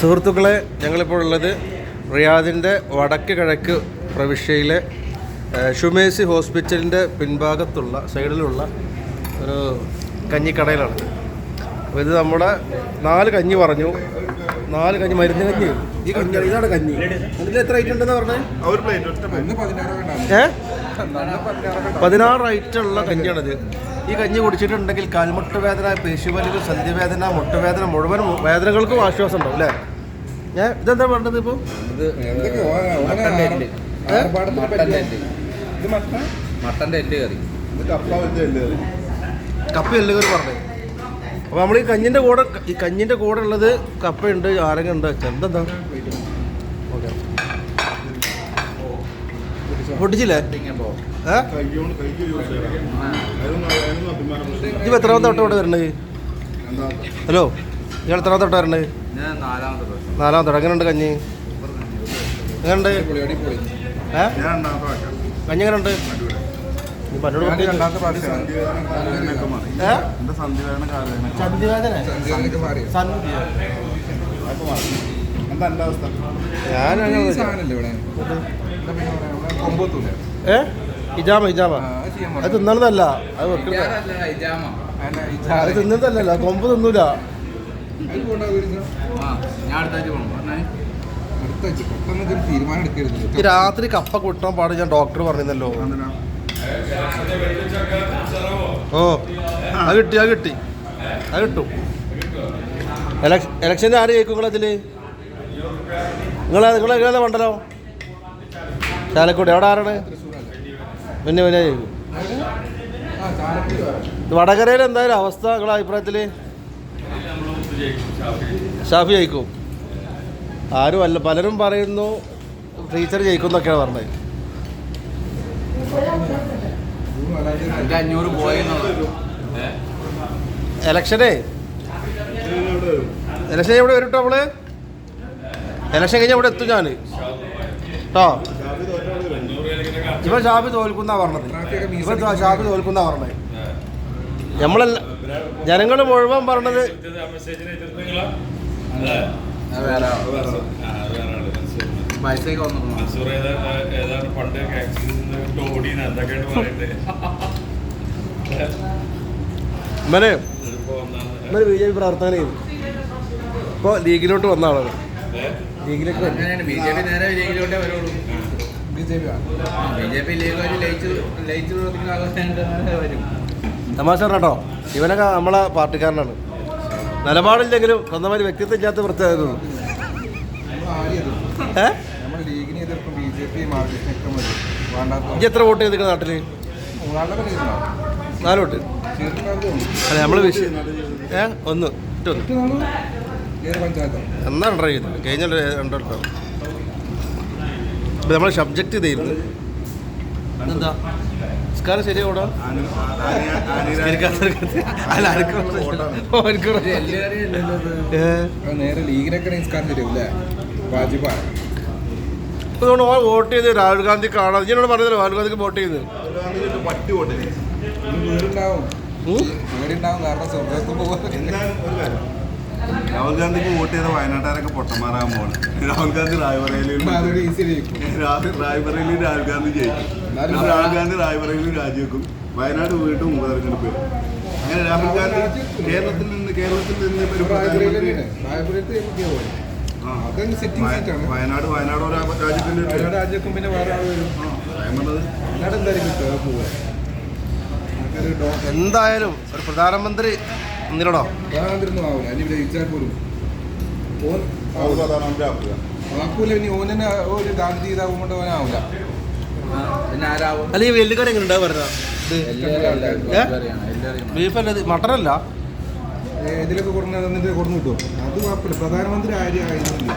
സുഹൃത്തുക്കളെ ഞങ്ങളിപ്പോൾ ഉള്ളത് റിയാദിന്റെ വടക്ക് കിഴക്ക് പ്രവിശ്യയിലെ ഷുമേസി ഹോസ്പിറ്റലിന്റെ പിൻഭാഗത്തുള്ള സൈഡിലുള്ള ഒരു കഞ്ഞിക്കടയിലാണ്. അപ്പോൾ ഇത് നമ്മുടെ നാല് കഞ്ഞി പറഞ്ഞു. നാല് കഞ്ഞി മരുന്ന് കഞ്ഞി? ഈ കഞ്ഞി ഇതാണ് കഞ്ഞി. അതിൽ എത്ര ഐറ്റം ഉണ്ടെന്ന് പറഞ്ഞത് ഏ? പതിനാറ് ഐറ്റുള്ള കഞ്ഞിയാണിത്. ഈ കഞ്ഞി കുടിച്ചിട്ടുണ്ടെങ്കിൽ കാൽമുട്ട് വേദന പേശിവലിവ് സന്ധിവേദന മുട്ടുവേദന മുഴുവൻ വേദനകൾക്കും ആശ്വാസം ഉണ്ടാവും അല്ലേ? ഞാൻ ഇതെന്താ കറി ഇത് കപ്പ എല്ല് കറി പറഞ്ഞു. അപ്പോൾ നമ്മൾ ഈ കഞ്ഞിന്റെ കൂടെ ഈ കഞ്ഞിന്റെ കൂടെ ഉള്ളത് കപ്പയുണ്ട് ആരങ്ങ ഉണ്ട് ചെന്തെന്താ ഓക്കെ. പൊട്ടിച്ചില്ലേ? ഇത് എത്രാമത്തെ വട്ടം ഇവിടെ വരണത് ഹലോ ഇയാൾ എത്രാമത്തെ വട്ടം വരണത് ഞാൻ നാലാമത്തെ വട്ടം. എങ്ങനെയുണ്ട് കഞ്ഞി? എങ്ങനെയുണ്ട്? കഞ്ഞി എങ്ങനെയുണ്ട്? ഞാൻ ഏ? ഇജാമ ഇജാമ. അത് തിന്നണതല്ല. അത്. അത് തിന്നതല്ല കൊമ്പ് തിന്നൂല. ഈ രാത്രി കപ്പ കൂട്ടാൻ പാട് ഞാൻ ഡോക്ടർ പറഞ്ഞല്ലോ ഓ അത് കിട്ടി അത് കിട്ടി. അത് കിട്ടും. എലക്ഷൻ എലക്ഷന്റെ ആര് ജയിക്കും നിങ്ങളതിൽ നിങ്ങളെ നിങ്ങളെ മണ്ഡലം? ചാലക്കുടി. എവിടെ ആരാണ്? പിന്നെ പിന്നെ. വടകരയിൽ എന്തായാലും അവസ്ഥ നിങ്ങളെ അഭിപ്രായത്തിൽ ഷാഫി ജയിക്കും. ആരും അല്ല പലരും പറയുന്നു ടീച്ചർ ജയിക്കും എന്നൊക്കെയാണ് പറഞ്ഞത്. എലക്ഷനെ? അഞ്ഞൂറ്? ഇലക്ഷനേ ഇവിടെ വരും കേട്ടോ നമ്മൾ എലക്ഷൻ കഴിഞ്ഞാൽ ഇവിടെ എത്തും ഞാൻ കേട്ടോ ഇവൻ ഷാഫി തോൽക്കുന്ന പറഞ്ഞത്. ഇവൻ ഷാഫി തോൽക്കുന്ന പറഞ്ഞത്. നമ്മളല്ല ജനങ്ങൾ മുഴുവൻ പറഞ്ഞത് ഒന്നാം ഇവന് ബി ജെ പി പ്രവർത്തകൻ ഇപ്പോൾ ലീഗിലോട്ട് വന്ന ആളാണ്. ലീഗിലേക്ക് ബി ജെ പി നേരെ ലീഗിലോട്ടേ വരുള്ളൂ. B J P B J P league ലയിച്ച് ലയിച്ച് പ്രവർത്തിക്കുന്ന ആൾക്കാർ വരും. തമാശ കേട്ടോ. ഇവനൊക്കെ നമ്മളെ പാർട്ടിക്കാരനാണ്. നിലപാടില്ലെങ്കിലും സ്വന്തമായി വ്യക്തിത്വം ഇല്ലാത്ത പ്രത്യേകത എത്ര വോട്ട് ചെയ്തിരിക്കുന്ന നാട്ടിൽ? നാല് വോട്ട്. അല്ല നമ്മൾ വിഷയം ഏ? ഒന്ന്. എന്നാണ് രണ്ടര ചെയ്തത് കഴിഞ്ഞ രണ്ടര നമ്മൾ സബ്ജക്റ്റ് ചെയ്തിരുന്നു. എന്താ? നിസ്കാരം ശരിയാവൂടാ? അല്ല നേരെ ലീഗിനൊക്കെ നിസ്കാരം അതുകൊണ്ട് വോട്ട് ചെയ്ത് രാഹുൽ ഗാന്ധി കാണാതെ ഞാനോട് പറഞ്ഞല്ലോ രാഹുൽ ഗാന്ധിക്ക് വോട്ട് ചെയ്ത്? കാരണം സ്വർഗത്ത് പോകും എന്തായാലും ഒരു കാര്യം രാഹുൽ ഗാന്ധിക്ക് വോട്ട് ചെയ്ത വയനാട്ടുകാരൊക്കെ പൊട്ടന്മാരാകാൻ പോകണം രാഹുൽ ഗാന്ധി റായ്ബറയിലും റായ്ബറേലിയിൽ രാഹുൽ ഗാന്ധി ജയിക്കും. രാഹുൽ ഗാന്ധി റായ്ബറയിലും രാജിവെക്കും. വയനാട് വീണ്ടും ഉപതെരഞ്ഞെടുപ്പ് അങ്ങനെ രാഹുൽ ഗാന്ധി കേരളത്തിൽ നിന്ന് കേരളത്തിൽ നിന്ന് വയനാട് വയനാട് രാജ്യത്തിന്റെ രാജ്യക്കും പിന്നെ വേറെ ആൾ വരും. എന്തായാലും ഒരു പ്രധാനമന്ത്രി ആരാവും? അല്ല ഈ എങ്ങനെ ഉണ്ടാവും പറഞ്ഞ ബീഫ് അല്ല. ബീഫ് അല്ല ഇത് ഇതിലൊക്കെ കൊടുക്കുന്ന എന്നിട്ട് കൊടുന്നു കിട്ടും അത് കുഴപ്പമില്ല. പ്രധാനമന്ത്രി ആര്യ ആയിരുന്നില്ല?